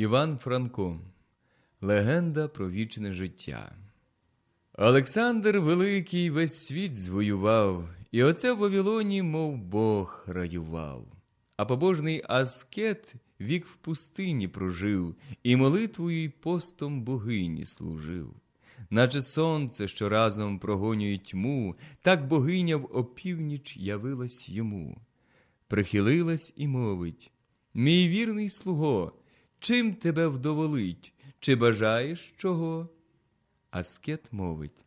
Іван Франко Легенда про вічне життя. Олександр Великий весь світ звоював, і оце в Вавилоні, мов Бог, раював. А побожний аскет вік в пустині прожив, і молитвою й постом богині служив. Наче сонце, що разом прогонює тьму, так богиня в опівніч явилась йому. Прихилилась і мовить: Мій вірний слуго, чим тебе вдоволить, чи бажаєш чого? Аскет мовить,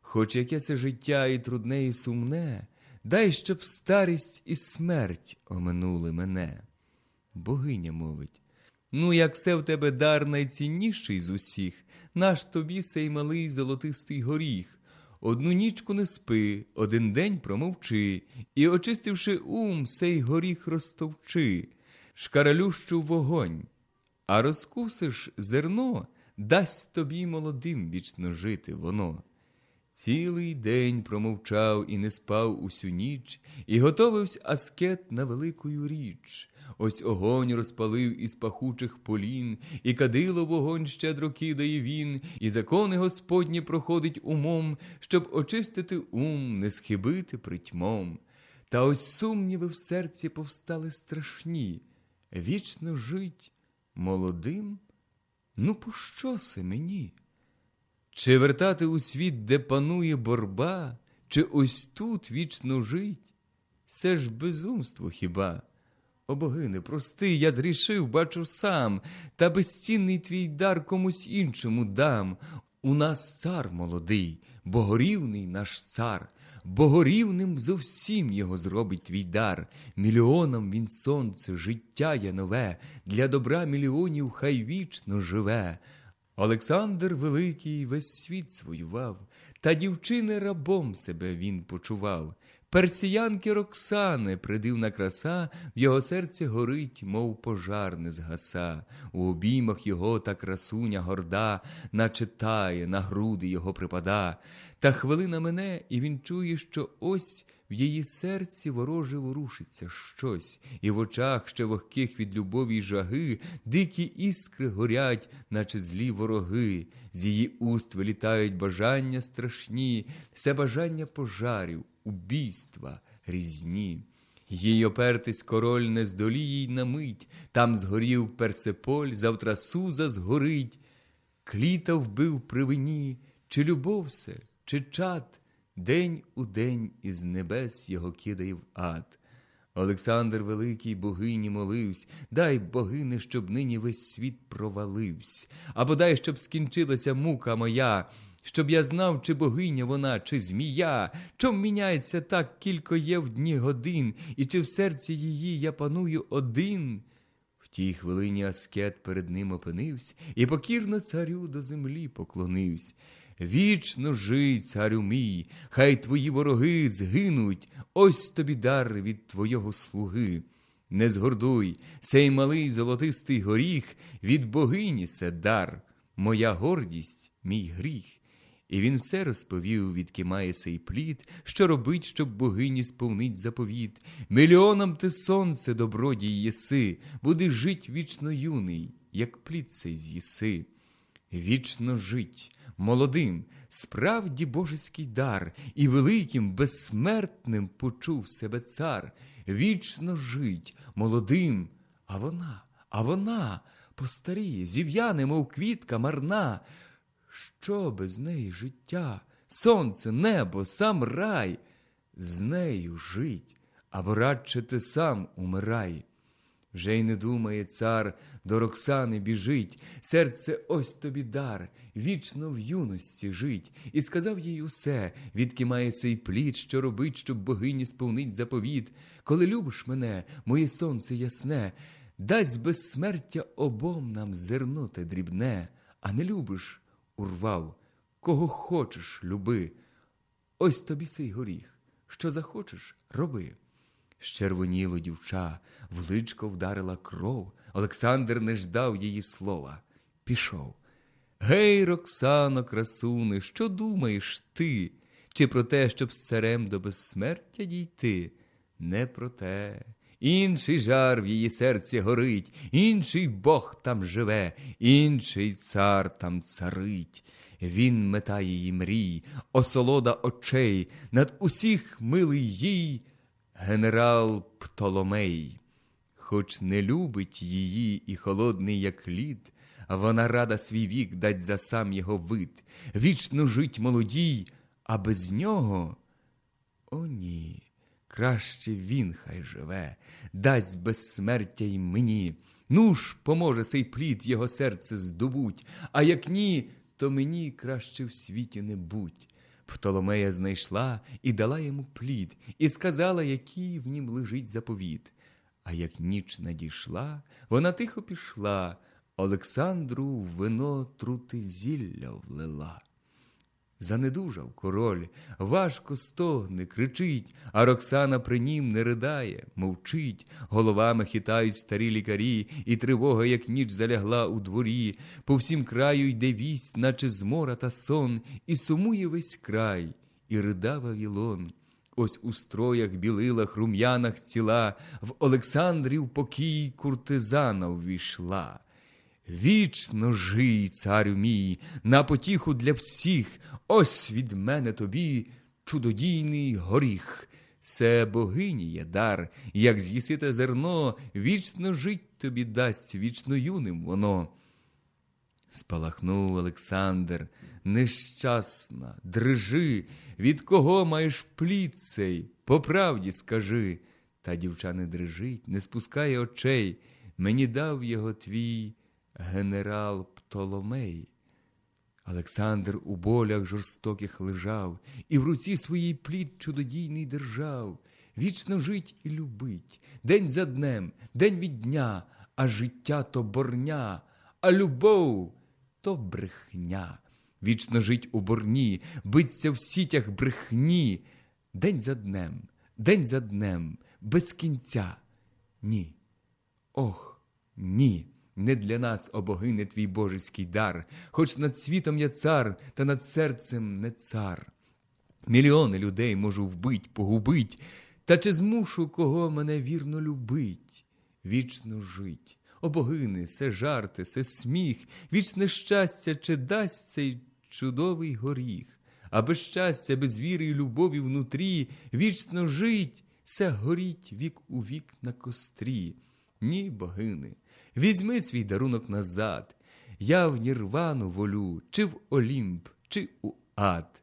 хоч яке це життя і трудне, і сумне, дай, щоб старість і смерть оминули мене. Богиня мовить, ну, як все в тебе дар найцінніший з усіх, наш тобі сей малий золотистий горіх. Одну нічку не спи, один день промовчи, і, очистивши ум, сей горіх розтовчи, шкаралющу вогонь, а розкусиш зерно, дасть тобі молодим вічно жити воно. Цілий день промовчав і не спав усю ніч, і готовився аскет на великую річ. Ось огонь розпалив із пахучих полін, і кадило вогонь щедро кидає він, і закони Господні проходить умом, щоб очистити ум, не схибити притьмом. Та ось сумніви в серці повстали страшні. Вічно жить молодим? Ну, пощо се мені? Чи вертати у світ, де панує борба, чи ось тут вічно жить? Це ж безумство хіба? О богине, прости, я зрішив, бачу сам, та безцінний твій дар комусь іншому дам. У нас цар молодий, богорівний наш цар, богорівним зовсім його зробить твій дар. Мільйонам він сонце, життя є нове, для добра мільйонів хай вічно живе. Олександр Великий весь світ своював, та дівчини рабом себе він почував. Персіянки Роксани, придивна краса, в його серці горить, мов пожар не згаса. У обіймах його та красуня горда, наче тає, на груди його припада. Та хвилина мене, і він чує, що ось в її серці вороже ворушиться щось, і в очах ще вогких від любові й жаги дикі іскри горять, наче злі вороги, з її уст вилітають бажання страшні, все бажання пожарів, убійства, різні. Їй опертись король не здоліє й на мить, там згорів Персеполь, завтра Суза згорить. Кліта вбив при вині, чи любов се, чи чад, день у день із небес його кидає в ад. Олександр Великий богині моливсь, дай богине, щоб нині весь світ проваливсь, або дай, щоб скінчилася мука моя, щоб я знав, чи богиня вона, чи змія, чом міняється так кілько є в дні годин, і чи в серці її я паную один. В тій хвилині аскет перед ним опинився і покірно царю до землі поклонився. Вічно жий, царю мій, хай твої вороги згинуть, ось тобі дар від твого слуги. Не згордуй, сей малий золотистий горіх, від богині се дар, моя гордість, мій гріх. І він все розповів, відки має сей плід, що робить, щоб богині сповнить заповіт. Мільйонам ти сонце, добродій єси, будеш жить вічно юний, як плід цей з'їси. Вічно жить, молодим, справді божеський дар, і великим, безсмертним почув себе цар. Вічно жить, молодим, а вона, а вона постаріє, зів'яне, мов квітка марна. Що без неї життя, сонце, небо, сам рай, з нею жить, або радше ти сам умирай. Вже й не думає цар, до Роксани біжить, серце ось тобі дар, вічно в юності жить, і сказав їй усе, відки має цей плід, що робить, щоб богині сповнить заповіт. Коли любиш мене, моє сонце ясне, дасть безсмертя обом нам зерно те дрібне, а не любиш, урвав, кого хочеш, люби. Ось тобі сей горіх, що захочеш, роби. Щервоніло дівча, в личко вдарила кров. Олександр не ждав її слова. Пішов. Гей, Роксано, красуне, що думаєш ти? Чи про те, щоб з царем до безсмертя дійти? Не про те. інший жар в її серці горить, інший Бог там живе, інший цар там царить. Він мета її мрій, осолода очей, над усіх милий їй генерал Птоломей. Хоч не любить її і холодний, як лід, вона рада свій вік дать за сам його вид, вічно жить молодій, а без нього. О, ні, краще він хай живе, дасть безсмертя й мені. Ну ж, поможе сей плід його серце здобуть, а як ні, то мені краще в світі не будь. Птоломея знайшла і дала йому плід, і сказала, який в нім лежить заповіт. А як ніч надійшла, вона тихо пішла, Олександру вино трути зілля влила. Занедужав король, важко стогне, кричить, а Роксана при нім не ридає, мовчить, головами хитають старі лікарі, і тривога, як ніч залягла у дворі, по всім краю йде вість, наче змора та сон, і сумує весь край, і рида Вавілон. Ось у строях, білилах, рум'янах ціла, в Олександрів покій куртизана ввійшла. Вічно жий, царю мій, на потіху для всіх, ось від мене тобі чудодійний горіх. Це богині є дар, як з'їсите зерно, вічно жить тобі дасть, вічно юним воно. Спалахнув Олександр, нещасна, дрижи, від кого маєш плід цей, по правді скажи. Та дівча не дрижить, не спускає очей, мені дав його твій генерал Птоломей. Олександр у болях жорстоких лежав, і в руці своїй плід чудодійний держав. Вічно жить і любить, день за днем, день від дня, а життя то борня, а любов то брехня. Вічно жить у борні, биться в сітях брехні, день за днем, день за днем, без кінця. Ні. Ох, ні. Не для нас, о богине, твій божеський дар, хоч над світом я цар, та над серцем не цар. Мільйони людей можу вбить, погубить, та чи змушу кого мене вірно любить, вічно жить. О богини, се жарти, се сміх, вічне щастя, чи дасть цей чудовий горіх, а без щастя, без віри й любові внутрі, вічно жить, се горіть вік у вік на кострі. Ні, богини, візьми свій дарунок назад. Я в Нірвану волю, чи в Олімп, чи у ад.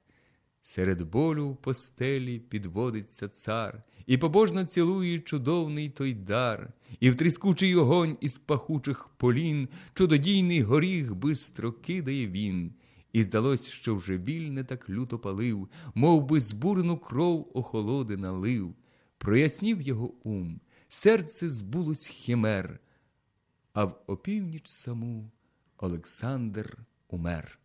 Серед болю в постелі підводиться цар, і побожно цілує чудовний той дар, і в тріскучий огонь із пахучих полін чудодійний горіх бистро кидає він. І здалось, що вже біль не так люто палив, мов би збурену кров охолоди налив, прояснів його ум, серце збулось химер, а в опівніч саму Олександр умер.